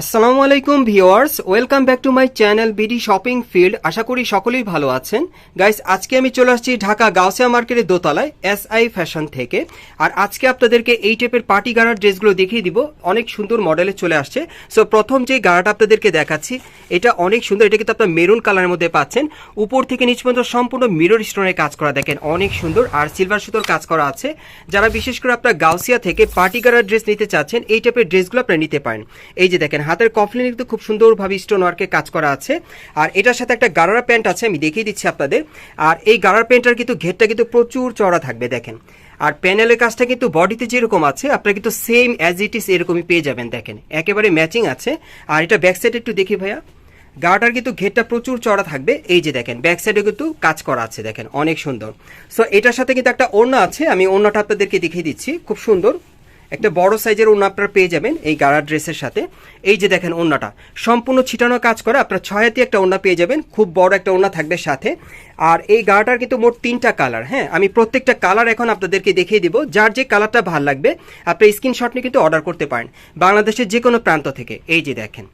আসসালামু আলাইকুম viewers, welcome back to my channel BD shopping field. আশা করি সকলেই ভালো আছেন। গাইস, আজকে আমি চলে আসছি ঢাকা গাউসিয়া মার্কেটের দোতলায় এস আই ফ্যাশন থেকে। আর আজকে আপনাদেরকে এই টাইপের পার্টি গাড়ার ড্রেসগুলো দেখিয়ে দিব। অনেক সুন্দর মডেলে চলে আসছে। সো প্রথম যে গাড়াটা আপনাদেরকে দেখাচ্ছি, এটা অনেক সুন্দর। এটা কিন্তু আপনার মেরুন কালারের মধ্যে পাচ্ছেন। উপর থেকে নিচ পর্যন্ত সম্পূর্ণ মিরর স্টোনের কাজ করা। দেখেন, অনেক সুন্দর। আর সিলভার সুতোর কাজ করা আছে। যারা বিশেষ করে আপনার গাউসিয়া থেকে পার্টি গাড়ার ড্রেস নিতে চাচ্ছেন, এই টাইপের ড্রেসগুলো আপনারা নিতে পারেন। এই যে দেখেন হাতের কফলিনে কিন্তু খুব সুন্দরভাবে স্টোন ওয়ার্কের কাজ করা আছে। আর এটার সাথে একটা গারারা প্যান্ট আছে, আমি দেখিয়ে দিচ্ছি আপনাদের। আর এই গারার প্যান্টটার কিন্তু ঘেরটা কিন্তু প্রচুর চড়া থাকবে, দেখেন। আর প্যানেলের কাজটা কিন্তু বডিতে যেরকম আছে, আপনারা কিন্তু সেম অ্যাজ ইট ইস এরকমই পেয়ে যাবেন, দেখেন। একেবারে ম্যাচিং আছে। আর এটা ব্যাক সাইড একটু দেখি ভাইয়া। গাটার কিন্তু ঘেরটা প্রচুর চড়া থাকবে। এই যে দেখেন ব্যাক সাইডে কিন্তু কাজ করা আছে, দেখেন, অনেক সুন্দর। সো এটার সাথে কিন্তু একটা ওড়না আছে, আমি ওড়নাটা আপনাদেরকে দেখিয়ে দিচ্ছি, খুব সুন্দর। একটা বড় সাইজের ওড়না আপনারা পেয়ে যাবেন এই গাড়া ড্রেসের সাথে। এই যে দেখেন ওড়নাটা সম্পূর্ণ ছিটানো কাজ করে আপনার ছয়াতি একটা ওড়না পেয়ে যাবেন খুব বড় একটা ওড়না থাকবে সাথে। আর এই গাড়াটার কিন্তু মোট তিনটা কালার হ্যাঁ আমি প্রত্যেকটা কালার এখন আপনাদেরকে দেখিয়ে দিব যার যে কালারটা ভালো লাগবে আপনি স্ক্রিনশট নিয়ে কিন্তু অর্ডার করতে পারেন। বাংলাদেশের যে কোনো প্রান্ত থেকে এই যে দেখেন।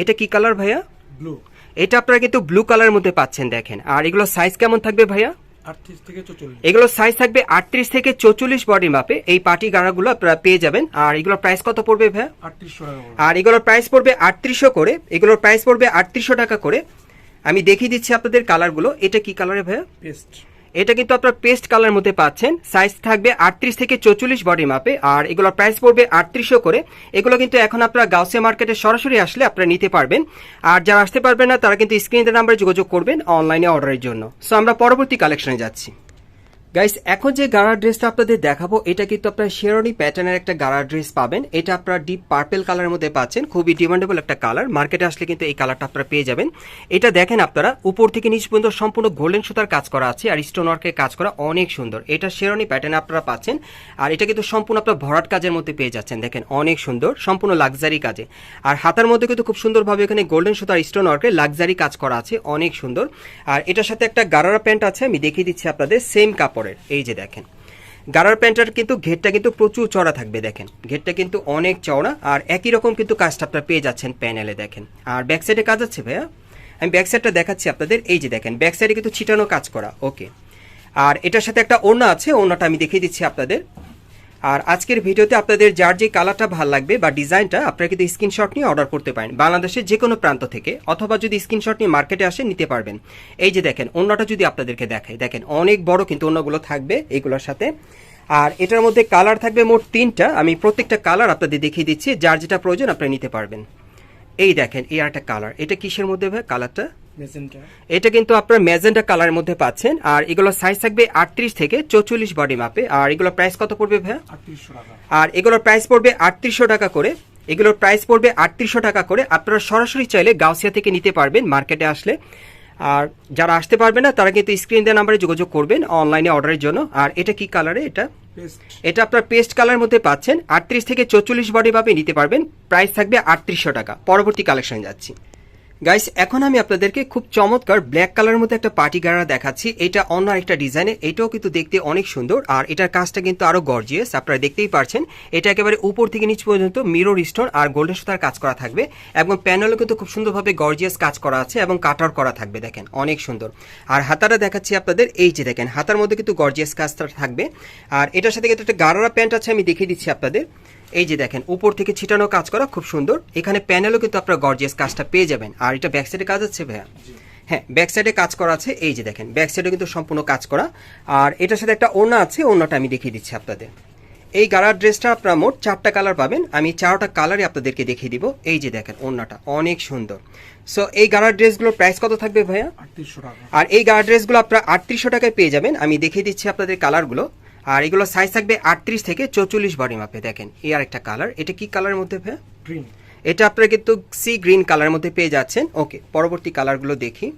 এটা কি কালার ভাইয়া? ব্লু এটা আপনারা কিন্তু ব্লু কালারের মধ্যে পাচ্ছেন দেখেন। আর এগুলো সাইজ কেমন থাকবে ভাইয়া? এগুলো সাইজ থাকবে আটত্রিশ থেকে চৌচল্লিশ বডি মাপে এই পার্টি গাড়াগুলো আপনারা পেয়ে যাবেন। আর এগুলোর প্রাইস কত পড়বে ভাইয়া। আর এগুলোর প্রাইস পড়বে আটত্রিশশো করে। এগুলোর প্রাইস পড়বে আটত্রিশশো টাকা করে। আমি দেখিয়ে দিচ্ছি আপনাদের কালারগুলো এটা কি কালারে ভাইয়া? পেস্ট এটা কিন্তু আপনার পেস্ট কালার মধ্যে পাচ্ছেন। সাইজ থাকবে আটত্রিশ থেকে চৌচল্লিশ বডি মাপে আর এগুলোর প্রাইস পড়বে আটত্রিশও করে। এগুলো কিন্তু এখন আপনারা গাউসিয়া মার্কেটে সরাসরি আসলে আপনারা নিতে পারবেন। আর যারা আসতে পারবেন না, তারা কিন্তু স্ক্রিনের নাম্বারে যোগাযোগ করবেন অনলাইনে অর্ডারের জন্য। সো আমরা পরবর্তী কালেকশনে যাচ্ছি। গাইস এখন যে গাড়ার ড্রেসটা আপনাদের দেখাবো, এটা কিন্তু আপনার শেরনি প্যাটার্নের একটা গাড়ার ড্রেস পাবেন। এটা আপনারা ডিপ পার্পেল কালারের মধ্যে পাচ্ছেন। খুবই ডিমান্ডেবল একটা কালার মার্কেটে আসলে কিন্তু এই কালারটা আপনারা পেয়ে যাবেন। এটা দেখেন আপনারা, উপর থেকে নিচ পর্যন্ত সম্পূর্ণ গোল্ডেন সুতার কাজ করা আছে আর স্টোন ওয়ার্কের কাজ করা অনেক সুন্দর। এটা শেরনি প্যাটার্ন আপনারা পাচ্ছেন। আর এটা কিন্তু সম্পূর্ণ আপনার ভরাট কাজের মধ্যে পেয়ে যাচ্ছেন। দেখেন, অনেক সুন্দর, সম্পূর্ণ লাক্সারি কাজে। আর হাতার মধ্যে কিন্তু খুব সুন্দরভাবে এখানে গোল্ডেন সুতার স্টোন ওয়ার্কের লাক্সারি কাজ করা আছে। অনেক সুন্দর। আর এটার সাথে একটা গারারা প্যান্ট আছে, আমি দেখিয়ে দিচ্ছি আপনাদের সেম কাপড়ের এই যে দেখেন, গারার প্যান্টার কিন্তু ঘেরটা কিন্তু প্রচুর চড়া থাকবে, দেখেন। ঘেরটা কিন্তু অনেক চওড়া আর একই রকম কিন্তু কাজটা আপনারা পেয়ে যাচ্ছেন প্যানেলে, দেখেন। আর ব্যাক সাইডে কাজ আছে ভাইয়া? আমি ব্যাক সাইডটা দেখাচ্ছি আপনাদের। এই যে দেখেন, ব্যাক সাইডে কিন্তু ছিটানো কাজ করা, ওকে। আর এটার সাথে একটা ওড়না আছে, ওড়নাটা আমি দেখিয়ে দিচ্ছি আপনাদের। আর আজকের ভিডিওতে আপনাদের যার যে কালারটা ভালো লাগবে বা ডিজাইনটা, আপনারা কিন্তু স্ক্রিনশট নিয়ে অর্ডার করতে পারেন। বাংলাদেশের যে কোনো প্রান্ত থেকে অথবা যদি স্ক্রিনশট নিয়ে মার্কেটে আসে নিতে পারবেন। এই যে দেখেন, অন্যটা যদি আপনাদেরকে দেখাই। দেখেন, অনেক বড় কিন্তু অন্যগুলো থাকবে এইগুলোর সাথে। আর এটার মধ্যে কালার থাকবে মোট তিনটা। আমি প্রত্যেকটা কালার আপনাদের দেখিয়ে দিচ্ছি। যার যেটা প্রয়োজন, আপনারা নিতে পারবেন। এই দেখেন, এই একটা কালার। এটা কিসের মধ্যে কালারটা? এটা কিন্তু আপনার ম্যাজেন্টা কালারের মধ্যে পাচ্ছেন। আর এগুলো সাইজ থাকবে আটত্রিশ থেকে চৌচল্লিশ বডি মাপে আর এগুলো প্রাইস কত পড়বে ভাইয়া? আর এগুলোর প্রাইস পড়বে আটত্রিশশো টাকা করে। এগুলোর প্রাইস পড়বে আটত্রিশশো টাকা করে। আপনারা সরাসরি চাইলে গাউসিয়া থেকে নিতে পারবেন মার্কেটে আসলে। আর যারা আসতে পারবে না তারা কিন্তু স্ক্রিন দেওয়া নাম্বারে যোগাযোগ করবেন অনলাইনে অর্ডারের জন্য। আর এটা কি কালারে এটা? এটা আপনার পেস্ট কালার মধ্যে পাচ্ছেন। আটত্রিশ থেকে চৌচল্লিশ বডি ভাবে নিতে পারবেন। প্রাইস থাকবে আটত্রিশশো টাকা। পরবর্তী কালেকশন যাচ্ছি। গাইস এখন আমি আপনাদেরকে খুব চমৎকার ব্ল্যাক কালারের মধ্যে একটা পার্টি গাড়া দেখাচ্ছি। এটা অন্য একটা ডিজাইনে এটাও কিন্তু দেখতে অনেক সুন্দর। আর এটার কাজটা কিন্তু আরও গর্জিয়াস আপনারা দেখতেই পারছেন। এটা একেবারে উপর থেকে নিচ পর্যন্ত মিরর স্টোন আর গোল্ডেন সুতার কাজ করা থাকবে। এবং প্যানেলও কিন্তু খুব সুন্দরভাবে গর্জিয়াস কাজ করা আছে এবং কাটার করা থাকবে, দেখেন। অনেক সুন্দর। আর হাতাটা দেখাচ্ছি আপনাদের। এই যে, দেখেন, হাতার মধ্যে কিন্তু গর্জিয়াস কাজটা থাকবে। আর এটার সাথে কিন্তু একটা গারারা প্যান্ট আছে, আমি দেখিয়ে দিচ্ছি আপনাদের। এই যে দেখেন উপর থেকে ছিটানো কাজ করা খুব সুন্দর। এখানে প্যানেলও কিন্তু আপনারা গর্জিয়াস কাজটা পেয়ে যাবেন। আর এটা ব্যাক সাইডে কাজ আছে ভাইয়া? হ্যাঁ ব্যাক সাইডে কাজ করা আছে। এই যে দেখেন ব্যাক সাইডে কিন্তু সম্পূর্ণ কাজ করা। আর এটার সাথে একটা ওড়না আছে ওড়নাটা আমি দেখিয়ে দিচ্ছি আপনাদের। এই গাড়ার ড্রেসটা আপনারা মোট চারটা কালার পাবেন। আমি চারটা কালারই আপনাদেরকে দেখিয়ে দিব। এই যে দেখেন ওড়নাটা অনেক সুন্দর। সো এই গাড়ার ড্রেসগুলোর প্রাইস কত থাকবে ভাইয়া? আটত্রিশশো টাকা। আর এই গাড়া ড্রেসগুলো আপনারা আটত্রিশশো টাকায় পেয়ে যাবেন। আমি দেখিয়ে দিচ্ছি আপনাদের কালারগুলো আর এগুলো সাইজ থাকবে আটত্রিশ থেকে চৌচল্লিশ বডি মাপে দেখেন। এই আর একটা কালার এটা কি কালারের মধ্যে গ্রিন এটা আপনারা কিন্তু সি গ্রিন কালারের মধ্যে পেয়ে যাচ্ছেন। ওকে পরবর্তী কালারগুলো দেখি।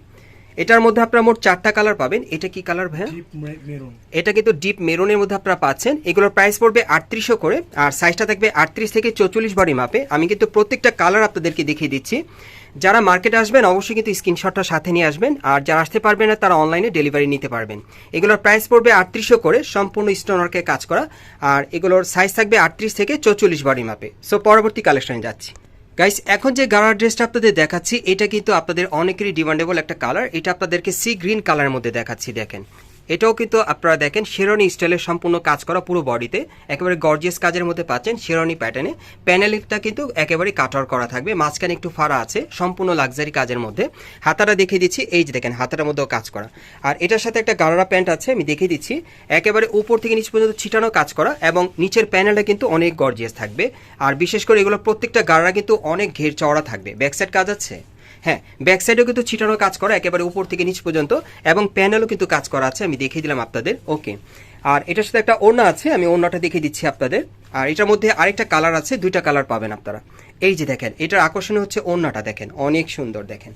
এটার মধ্যে আপনারা মোট চারটা কালার পাবেন। এটা কি কালার ভাইয়া? এটা কিন্তু ডিপ মেরুনের মধ্যে আপনারা পাচ্ছেন। এগুলোর প্রাইস পড়বে আটত্রিশশো করে। আর সাইজটা থাকবে আটত্রিশ থেকে চৌচল্লিশ বডি মাপে। আমি কিন্তু প্রত্যেকটা কালার আপনাদেরকে দেখিয়ে দিচ্ছি। যারা মার্কেটে আসবেন, অবশ্যই কিন্তু স্ক্রিনশটটা সাথে নিয়ে আসবেন। আর যারা আসতে পারবেন না, তারা অনলাইনে ডেলিভারি নিতে পারবেন। এগুলোর প্রাইস পড়বে আটত্রিশশো করে, সম্পূর্ণ স্টোন ওয়ার্কের কাজ করা। আর এগুলোর সাইজ থাকবে আটত্রিশ থেকে চৌচল্লিশ বডি মাপে সো পরবর্তী কালেকশনে যাচ্ছি। গাইস এখন যে গাড়ার ড্রেসটা আপনাদের দেখাচ্ছি, এটা কিন্তু আপনাদের অনেকেরই ডিমান্ডেবল একটা কালার এটা আপনাদেরকে সি গ্রিন কালারের মধ্যে দেখাচ্ছি, দেখেন। এটাও কিন্তু আপনারা দেখেন শেরনি স্টাইলের সম্পূর্ণ কাজ করা পুরো বডিতে একেবারে গর্জিয়াস কাজের মধ্যে পাচ্ছেন শেরনি প্যাটার্নে প্যানেলটা কিন্তু একেবারে কাটার করা থাকবে, মাঝখানে একটু ফাড়া আছে, সম্পূর্ণ লাক্সারি কাজের মধ্যে। হাতাটা দেখিয়ে দিচ্ছি, এই যে দেখেন, হাতাটার মধ্যেও কাজ করা। আর এটার সাথে একটা গাড়ারা প্যান্ট আছে, আমি দেখিয়ে দিচ্ছি। একেবারে উপর থেকে নিচ পর্যন্ত ছিটানো কাজ করা এবং নিচের প্যানেলটা কিন্তু অনেক গর্জিয়াস থাকবে। আর বিশেষ করে এগুলো প্রত্যেকটা গাড়া কিন্তু অনেক ঘের চওড়া থাকবে। ব্যাকসাইড কাজ আছে? হ্যাঁ ব্যাক সাইডেও কিন্তু ছিটানো কাজ করা একেবারে উপর থেকে নিচ পর্যন্ত এবং প্যানেলও কিন্তু কাজ করা আছে, আমি দেখিয়ে দিলাম আপনাদের ওকে আর এটার সাথে একটা ওড়না আছে, আমি ওড়নাটা দেখিয়ে দিচ্ছি আপনাদের। আর এটার মধ্যে আরেকটা কালার আছে, দুইটা কালার পাবেন আপনারা। এই যে দেখেন, এটার আকর্ষণ হচ্ছে ওড়নাটা দেখেন, অনেক সুন্দর দেখেন।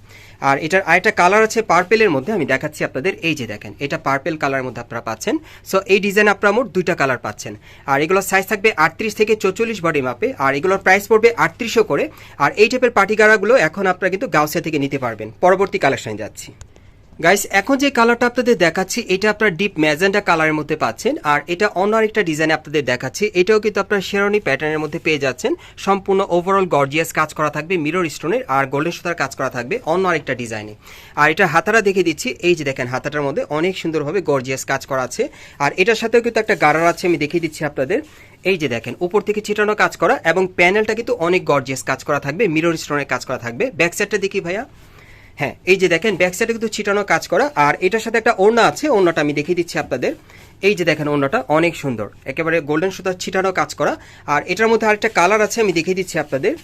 আর এটার আরেকটা কালার আছে পার্পেলের মধ্যে, আমি দেখাচ্ছি আপনাদের, এই যে দেখেন, এটা পার্পেল কালারের মধ্যে আপনারা পাচ্ছেন। সো এই ডিজাইন আপনারা মোট দুইটা কালার পাচ্ছেন। আর এগুলোর সাইজ থাকবে আটত্রিশ থেকে চৌচল্লিশ বডি মাপে আর এগুলোর প্রাইস পড়বে আটত্রিশশো করে। আর এই টাইপের পার্টি গাড়াগুলো এখন আপনারা কিন্তু গাউসিয়া থেকে নিতে পারবেন। পরবর্তী কালেকশনে যাচ্ছি। গাইস এখন যে কালারটা আপনাদের দেখাচ্ছি, এটা আপনার ডিপ ম্যাজেন্টা কালারের মধ্যে পাচ্ছেন, আর এটা অন্য আরেকটা ডিজাইনে আপনাদের দেখাচ্ছি, এটাও কিন্তু আপনার শেরনি প্যাটার্নের মধ্যে পেয়ে যাচ্ছেন। সম্পূর্ণ ওভারঅল গর্জিয়াস কাজ করা থাকবে মিরর স্টোনের আর গোল্ডেন সুতার কাজ করা থাকবে অন্য আরেকটা ডিজাইনে আর এটা হাতাটা দেখে দিচ্ছি, এই যে দেখেন হাতাটার মধ্যে অনেক সুন্দরভাবে গর্জিয়াস কাজ করা আছে। আর এটার সাথেও কিন্তু একটা গারার আছে, আমি দেখিয়ে দিচ্ছি আপনাদের। এই যে দেখেন, উপর থেকে ছিটানো কাজ করা, এবং প্যানেলটা কিন্তু অনেক গর্জিয়াস কাজ করা থাকবে মিরর স্টোনের কাজ করা থাকবে। ব্যাক সাইডটা দেখি ভাইয়া। হ্যাঁ এই যে দেখেন ব্যাক সাইডে কিন্তু ছিটানো কাজ করা, আর এটার সাথে একটা ওড়না আছে, ওড়নাটা আমি দেখিয়ে দিচ্ছি আপনাদের। এই যে দেখেন, ওড়নাটা অনেক সুন্দর। একেবারে গোল্ডেন সুতার ছিটানো কাজ করা। আর এটার মধ্যে আরেকটা কালার আছে, আমি দেখিয়ে দিচ্ছি আপনাদের।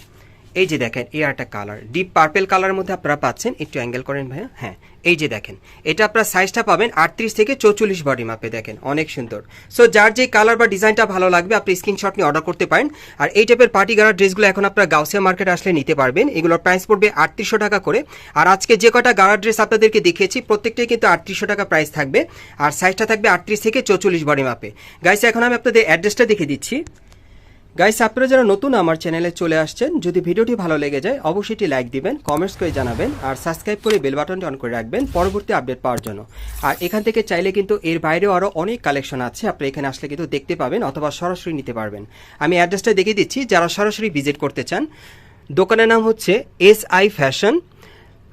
এই যে দেখেন, এই একটা কালার ডিপ পার্পেল কালারের মধ্যে আপনারা পাচ্ছেন, একটু অ্যাঙ্গেল করেন ভাইয়া। হ্যাঁ এই যে দেখেন, এটা আপনার সাইজটা পাবেন আটত্রিশ থেকে চৌচল্লিশ বডি মাপে দেখেন, অনেক সুন্দর। সো যার যে কালার বা ডিজাইনটা ভালো লাগবে, আপনি স্ক্রিনশট নিয়ে অর্ডার করতে পারেন। আর এই টাইপের পার্টি গাড়ার ড্রেসগুলো এখন আপনারা গাউসিয়া মার্কেট আসলে নিতে পারবেন। এগুলোর প্রাইস পড়বে আটত্রিশশো টাকা করে। আর আজকে যে কটা গাড়ার ড্রেস আপনাদেরকে দেখিয়েছি, প্রত্যেকটাই কিন্তু আটত্রিশশো টাকা প্রাইস থাকবে। আর সাইজটা থাকবে আটত্রিশ থেকে চৌচল্লিশ বডি মাপে গাইস এখন আমি আপনাদের অ্যাড্রেসটা দেখে দিচ্ছি। গাইস আপনারা যারা নতুন আমার চ্যানেলে চলে আসছেন, যদি ভিডিওটি ভালো লেগে যায়, অবশ্যই একটি লাইক দিবেন কমেন্টস করে জানাবেন, আর সাবস্ক্রাইব করে বেল বাটনটি অন করে রাখবেন পরবর্তী আপডেট পাওয়ার জন্য। আর এখান থেকে চাইলে কিন্তু এর বাইরেও আরও অনেক কালেকশন আছে, আপনি এখানে আসলে কিন্তু দেখতে পাবেন অথবা সরাসরি নিতে পারবেন। আমি অ্যাড্রেসটা দেখিয়ে দিচ্ছি, যারা সরাসরি ভিজিট করতে চান, দোকানের নাম হচ্ছে এস আই ফ্যাশন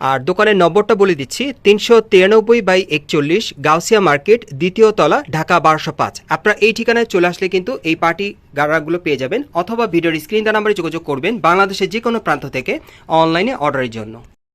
আর দোকানের নম্বরটা বলে দিচ্ছি, তিনশো তিরানব্বই বাই একচল্লিশ গাউসিয়া মার্কেট, দ্বিতীয় তলা, ঢাকা বারোশো পাঁচ। আপনারা এই ঠিকানায় চলে আসলে কিন্তু এই পার্টি গাড়াগুলো পেয়ে যাবেন, অথবা ভিডিওর স্ক্রিন নাম্বারে যোগাযোগ করবেন বাংলাদেশের যে কোনো প্রান্ত থেকে অনলাইনে অর্ডারের জন্য।